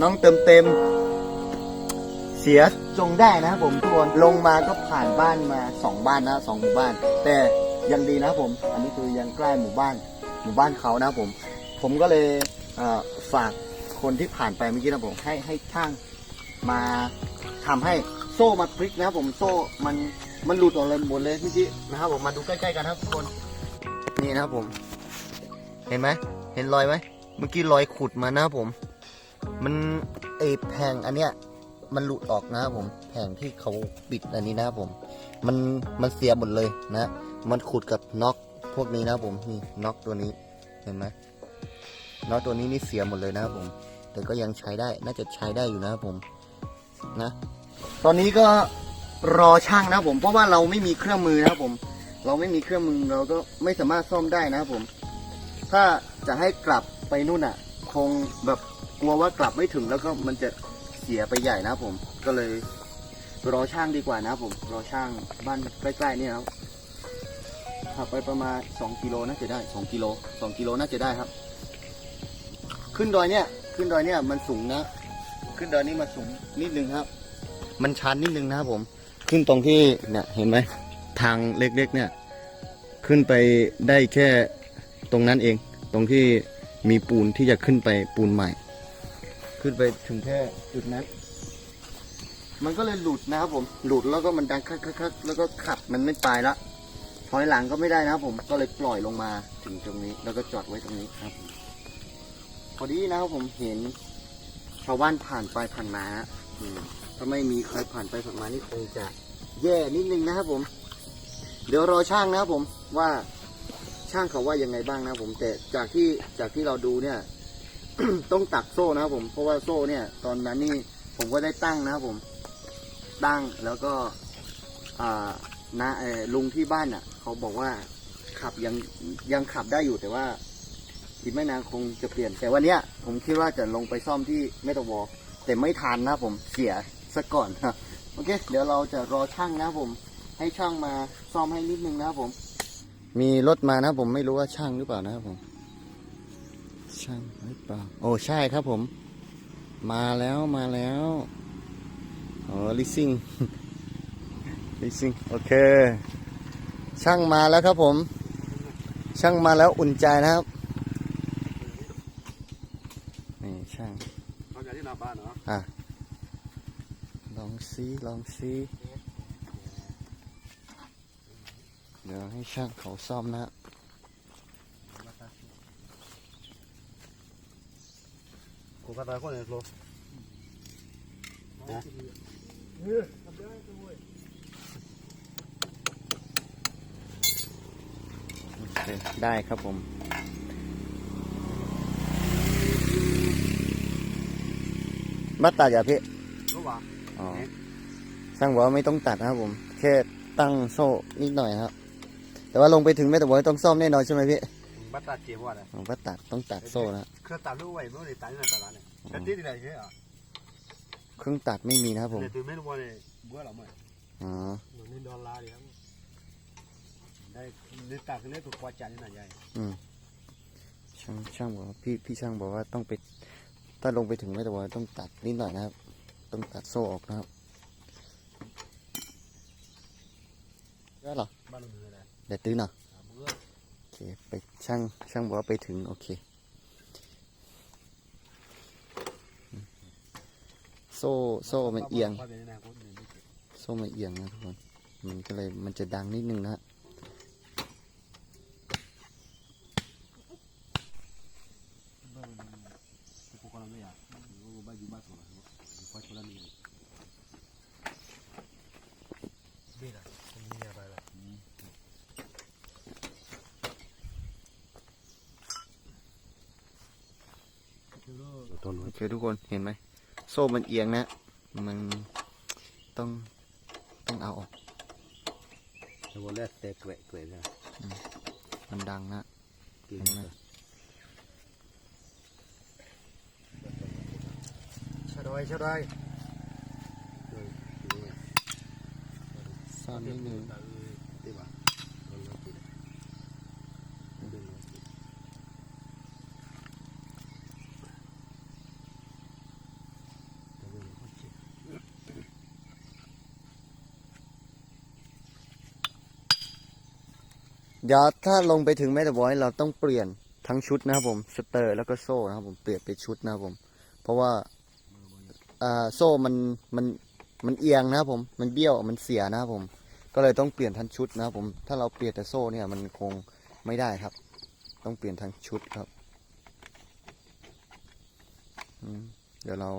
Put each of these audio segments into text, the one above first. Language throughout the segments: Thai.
น้องเติมเต็ม เสียจงได้นะครับผมทุกคนลงมาก็ผ่านบ้านมาสองบ้านนะสองหมู่บ้าน แต่ยังดีนะผม อันนี้คือยังใกล้หมู่บ้าน หมู่บ้านเขานะผม ผมก็เลยฝากคนที่ผ่านไปเมื่อกี้นะผมให้ให้ช่างมาทำให้โซ่มาพลิกนะครับผมโซ่มันมันหลุดออกเลยหมดเลยเมื่อกี้นะครับผมมาดูใกล้ๆกันนะครับทุกคนนี่นะครับผม เห็นไหมเห็นรอยไหมเมื่อกี้รอยขุดมานะครับผม มันไอแผงอันเนี้ยมันหลุดออกนะครับผมแผงที่เขาปิดอันนี้นะครับผม มันมันเสียหมดเลยนะ มันขุดกับน็อกพวกนี้นะครับผมนี่น็อกตัวนี้เห็นไหมน็อกตัวนี้นี่เสียหมดเลยนะครับผม แต่ก็ยังใช้ได้น่าจะใช้ได้อยู่นะครับผมนะ ตอนนี้ก็รอช่างนะครับผม เพราะว่าเราไม่มีเครื่องมือนะครับผม เราไม่มีเครื่องมือเราก็ไม่สามารถซ่อมได้นะครับผม ถ้าจะให้กลับไปนู่นอะ คงแบบ ลัวว่ากลับไม่ถึงแล้วก็มันจะเสียไปใหญ่นะผมก็เลยรอช่างดีกว่านะผมรอช่างบ้านใกล้ๆนี่ครับขับไปประมาณ 2 กิโลน่าจะได้ 2 กิโล 2 กิโลน่าจะได้ครับ ขึ้นดอยเนี่ย ขึ้นดอยเนี่ยมันสูงนะ ขึ้นดอยนี่มันสูงนิดนึงครับ มันชันนิดนึงนะครับผม ขึ้นตรงที่เนี่ยเห็นไหมทางเล็กๆเนี่ย ขึ้นไปได้แค่ตรงนั้นเอง ตรงที่มีปูนที่จะขึ้นไปปูนใหม่ ขึ้นไปถึงแค่จุดนั้น มันก็เลยหลุดนะครับผม หลุดแล้วก็มันดังคักคักๆแล้วก็ขับมันไม่ไปละถอยหลังก็ไม่ได้นะครับผม ก็เลยปล่อยลงมาถึงตรงนี้ แล้วก็จอดไว้ตรงนี้ครับ พอดีนะครับผมเห็นชาวบ้านผ่านไปผ่านมาถ้าไม่มีใครผ่านไปผ่านมานี่คงจะแย่นิดนึงนะครับผม เดี๋ยวรอช่างนะครับผมว่าช่างเขาว่ายังไงบ้างนะครับผมแต่จากที่จากที่เราดูเนี่ย ต้องตักโซ่นะครับผมเพราะว่าโซ่เนี่ย ตอนนั้นนี่ผมก็ได้ตั้งนะครับผม ตั้งแล้วก็นะลุงที่บ้านอะ เขาบอกว่าขับยังยังขับได้อยู่แต่ว่าอีกไม่นานคงจะเปลี่ยน แต่วันเนี้ยผมคิดว่าจะลงไปซ่อมที่เมตาวอลแต่ไม่ทันนะผมเสียซะก่อนครับโอเค เดี๋ยวเราจะรอช่างนะผม ให้ช่างมาซ่อมให้นิดนึงนะผม มีรถมานะผมไม่รู้ว่าช่างหรือเปล่านะครับผม ช่างหรือเปล่า โอ้ใช่ครับผม มาแล้วมาแล้วอ๋อลิซิ่งลิซิ่งโอเค ช่างมาแล้วครับผม ช่างมาแล้วอุ่นใจนะครับนี่ช่างเขาจากที่หน้าบ้านเนาะอะลองซีลองซีเดี๋ยวให้ช่างเขาซ่อมนะ กูก็ตายคนเดียวโลโอเคได้ครับผมมาตัดอย่าพี่รู้ป่ะอ๋อช่างบอกว่าไม่ต้องตัดนะครับผม แค่ตั้งโซ่นิดหน่อยครับ แต่ว่าลงไปถึงแม่แต่บอกว่าต้องซ่อมแน่นอนใช่ไหมพี่ บัตรตัดเจียบว่าเลยผมก็ตัดต้องตัดโซ่นะเครื่องตัดรู้ไว้เมื่อไหร่ตัดนี่ตัดเนี่ยแต่ที่ไหนใช่อะเครื่องตัดไม่มีนะครับผมแต่ตัวไม่รู้ว่าเนี่ยบัวหรอไม่อ๋อหนูนี่ดอลลาร์ดิครับได้นี่ตัดกันได้ถูกกว่าจานนี่หน่อยใหญ่อืมช่างช่างบอกว่าพี่พี่ช่างบอกว่าต้องไปถ้าลงไปถึงแม่แต่บอกว่าต้องตัดนิดหน่อยนะครับ ต้องตัดโซ่ออกนะครับได้เหรอบ้านเราเหนื่อยเลยเดี๋ยวตื้อหน่อย เคไปช่างช่างบอกว่าไปถึง โอเค โซ่โซ่มันเอียง โซ่มันเอียงนะทุกคน มันก็เลยมันจะดังนิดนึงนะฮะกูก็ไม่อยากกูบ้านอยู่บ้านสวนพอชนนี่นี่แหละมีอะไรล่ะ ต้นโอเคทุกคนเห็นไหมโซ่มันเอียงนะ มันต้องต้องเอาออกแต่วันแรกเตะเกวะเกวะเนี่ยมันดังนะกินชะดอยชะดอยซ่อนนิดนึง ดีป่ะ เดี๋ยวถ้าลงไปถึงแม่ตะบอยเราต้องเปลี่ยนทั้งชุดนะครับผมสเตอร์แล้วก็โซ่นะครับผมเปลี่ยนเป็นชุดนะครับผม เพราะว่าโซ่มันมันมันเอียงนะครับผมมันเบี้ยวมันเสียนะครับผม ก็เลยต้องเปลี่ยนทั้งชุดนะครับผม ถ้าเราเปลี่ยนแต่โซ่เนี่ยมันคงไม่ได้ครับ ต้องเปลี่ยนทั้งชุดครับเดี๋ยวเรา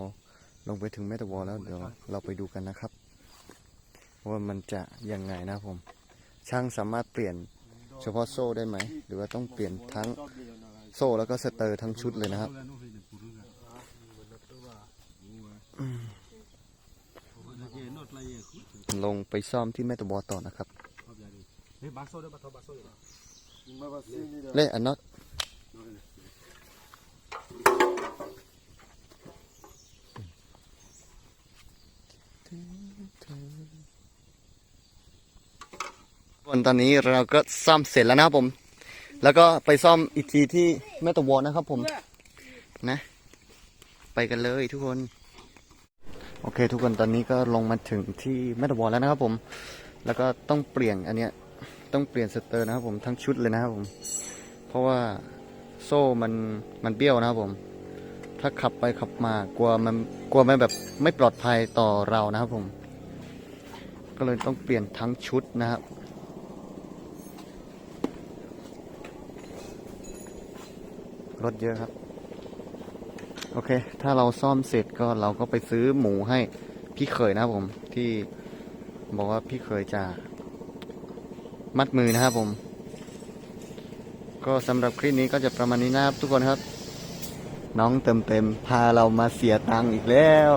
ลงไปถึงแม่ตะวอแล้วเดี๋ยวเราไปดูกันนะครับ ว่ามันจะยังไงนะครับผม ช่างสามารถเปลี่ยน เฉพาะโซ่ได้ไหม หรือว่าต้องเปลี่ยนทั้งโซ่แล้วก็สเตอร์ทั้งชุดเลยนะครับ ลงไปซ่อมที่แม่ตะวอต่อนะครับเล่อันน็อต วันตอนนี้เราก็ซ่อมเสร็จแล้วนะครับผม แล้วก็ไปซ่อมอีกทีที่แม่ตะวอนะครับผมนะ ไปกันเลยทุกคน โอเค ทุกคนตอนนี้ก็ลงมาถึงที่แม่ตะวอแล้วนะครับผม แล้วก็ต้องเปลี่ยนอันเนี้ยต้องเปลี่ยนสเตอร์นะครับผมทั้งชุดเลยนะครับผม เพราะว่าโซ่มันมันเบี้ยวนะครับผม ถ้าขับไปขับมากลัวมันกลัวมันแบบไม่ปลอดภัยต่อเรานะครับผม ก็เลยต้องเปลี่ยนทั้งชุดนะครับ รถเยอะครับ โอเค ถ้าเราซ่อมเสร็จก็เราก็ไปซื้อหมูให้พี่เขยนะครับผมที่บอกว่าพี่เขยจะมัดมือนะครับผม ก็สำหรับคลิปนี้ก็จะประมาณนี้นะครับทุกคนครับ น้องเต็มเต็มๆพาเรามาเสียตังค์อีกแล้ว